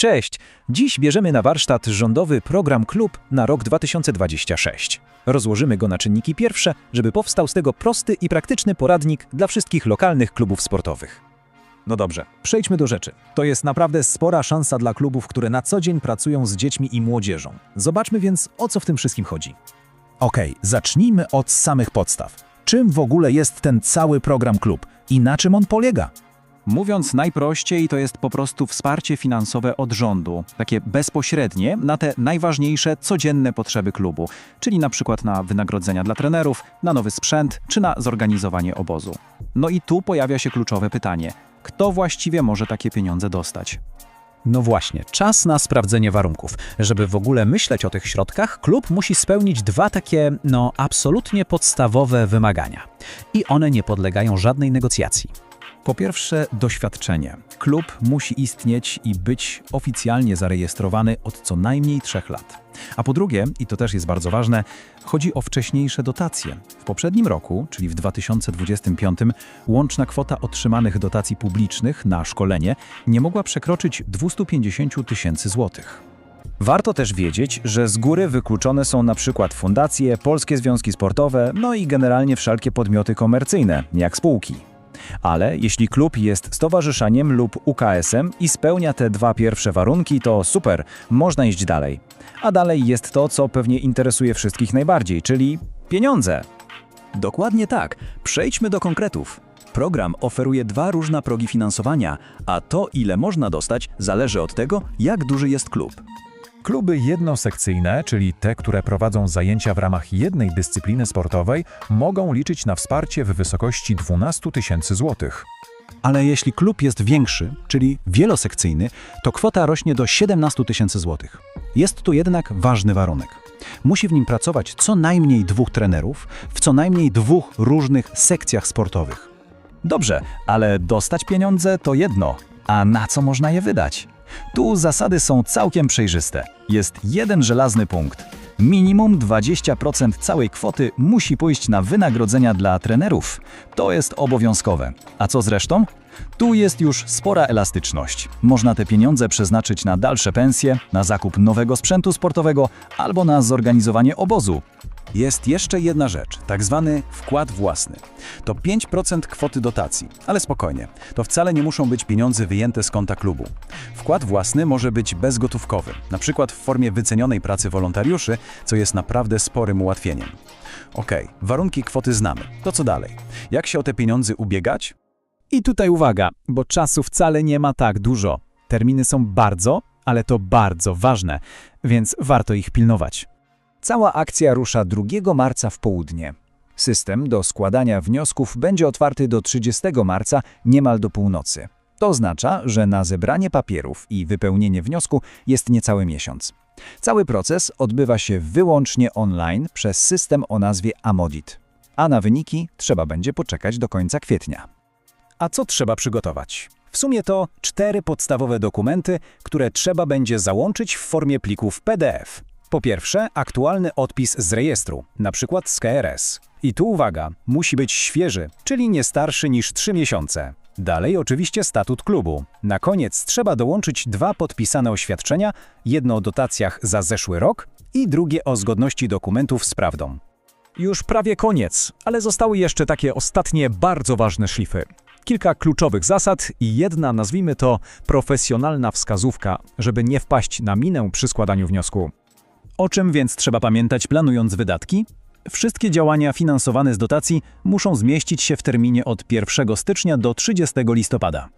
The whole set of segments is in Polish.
Cześć! Dziś bierzemy na warsztat rządowy program Klub na rok 2026. Rozłożymy go na czynniki pierwsze, żeby powstał z tego prosty i praktyczny poradnik dla wszystkich lokalnych klubów sportowych. No dobrze, przejdźmy do rzeczy. To jest naprawdę spora szansa dla klubów, które na co dzień pracują z dziećmi i młodzieżą. Zobaczmy więc, o co w tym wszystkim chodzi. Okej, zacznijmy od samych podstaw. Czym w ogóle jest ten cały program klub i na czym on polega? Mówiąc najprościej, to jest po prostu wsparcie finansowe od rządu, takie bezpośrednie na te najważniejsze codzienne potrzeby klubu, czyli na przykład na wynagrodzenia dla trenerów, na nowy sprzęt czy na zorganizowanie obozu. No i tu pojawia się kluczowe pytanie: kto właściwie może takie pieniądze dostać? No właśnie, czas na sprawdzenie warunków. Żeby w ogóle myśleć o tych środkach, klub musi spełnić dwa takie, no, absolutnie podstawowe wymagania. I one nie podlegają żadnej negocjacji. Po pierwsze, doświadczenie. Klub musi istnieć i być oficjalnie zarejestrowany od co najmniej trzech lat. A po drugie, i to też jest bardzo ważne, chodzi o wcześniejsze dotacje. W poprzednim roku, czyli w 2025, łączna kwota otrzymanych dotacji publicznych na szkolenie nie mogła przekroczyć 250 tysięcy złotych. Warto też wiedzieć, że z góry wykluczone są na przykład fundacje, polskie związki sportowe, no i generalnie wszelkie podmioty komercyjne, jak spółki. Ale jeśli klub jest stowarzyszeniem lub UKS-em i spełnia te dwa pierwsze warunki, to super, można iść dalej. A dalej jest to, co pewnie interesuje wszystkich najbardziej, czyli pieniądze. Dokładnie tak. Przejdźmy do konkretów. Program oferuje dwa różne progi finansowania, a to, ile można dostać, zależy od tego, jak duży jest klub. Kluby jednosekcyjne, czyli te, które prowadzą zajęcia w ramach jednej dyscypliny sportowej, mogą liczyć na wsparcie w wysokości 12 tysięcy złotych. Ale jeśli klub jest większy, czyli wielosekcyjny, to kwota rośnie do 17 tysięcy złotych. Jest tu jednak ważny warunek. Musi w nim pracować co najmniej dwóch trenerów w co najmniej dwóch różnych sekcjach sportowych. Dobrze, ale dostać pieniądze to jedno, a na co można je wydać? Tu zasady są całkiem przejrzyste. Jest jeden żelazny punkt. Minimum 20% całej kwoty musi pójść na wynagrodzenia dla trenerów. To jest obowiązkowe. A co z resztą? Tu jest już spora elastyczność. Można te pieniądze przeznaczyć na dalsze pensje, na zakup nowego sprzętu sportowego albo na zorganizowanie obozu. Jest jeszcze jedna rzecz, tak zwany wkład własny. To 5% kwoty dotacji, ale spokojnie, to wcale nie muszą być pieniądze wyjęte z konta klubu. Wkład własny może być bezgotówkowy, na przykład w formie wycenionej pracy wolontariuszy, co jest naprawdę sporym ułatwieniem. Okej, warunki kwoty znamy. To co dalej? Jak się o te pieniądze ubiegać? I tutaj uwaga, bo czasu wcale nie ma tak dużo. Terminy są bardzo, ale to bardzo ważne, więc warto ich pilnować. Cała akcja rusza 2 marca w południe. System do składania wniosków będzie otwarty do 30 marca niemal do północy. To oznacza, że na zebranie papierów i wypełnienie wniosku jest niecały miesiąc. Cały proces odbywa się wyłącznie online przez system o nazwie Amodit, a na wyniki trzeba będzie poczekać do końca kwietnia. A co trzeba przygotować? W sumie to cztery podstawowe dokumenty, które trzeba będzie załączyć w formie plików PDF. Po pierwsze, aktualny odpis z rejestru, przykład z KRS. I tu uwaga, musi być świeży, czyli nie starszy niż 3 miesiące. Dalej oczywiście statut klubu. Na koniec trzeba dołączyć dwa podpisane oświadczenia, jedno o dotacjach za zeszły rok i drugie o zgodności dokumentów z prawdą. Już prawie koniec, ale zostały jeszcze takie ostatnie bardzo ważne szlify. Kilka kluczowych zasad i jedna, nazwijmy to, profesjonalna wskazówka, żeby nie wpaść na minę przy składaniu wniosku. O czym więc trzeba pamiętać planując wydatki? Wszystkie działania finansowane z dotacji muszą zmieścić się w terminie od 1 stycznia do 30 listopada.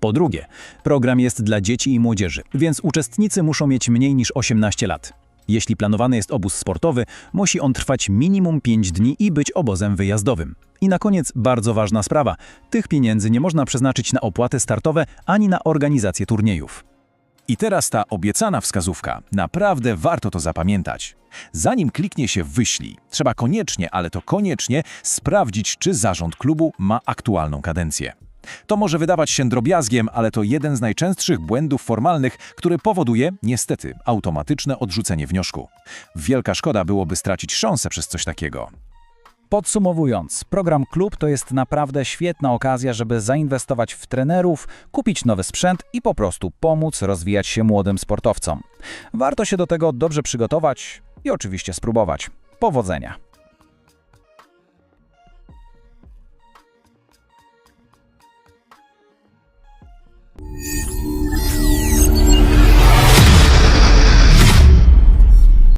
Po drugie, program jest dla dzieci i młodzieży, więc uczestnicy muszą mieć mniej niż 18 lat. Jeśli planowany jest obóz sportowy, musi on trwać minimum 5 dni i być obozem wyjazdowym. I na koniec bardzo ważna sprawa: tych pieniędzy nie można przeznaczyć na opłaty startowe ani na organizację turniejów. I teraz ta obiecana wskazówka. Naprawdę warto to zapamiętać. Zanim kliknie się wyślij, trzeba koniecznie, ale to koniecznie sprawdzić, czy zarząd klubu ma aktualną kadencję. To może wydawać się drobiazgiem, ale to jeden z najczęstszych błędów formalnych, który powoduje, niestety, automatyczne odrzucenie wniosku. Wielka szkoda byłoby stracić szansę przez coś takiego. Podsumowując, program Klub to jest naprawdę świetna okazja, żeby zainwestować w trenerów, kupić nowy sprzęt i po prostu pomóc rozwijać się młodym sportowcom. Warto się do tego dobrze przygotować i oczywiście spróbować. Powodzenia!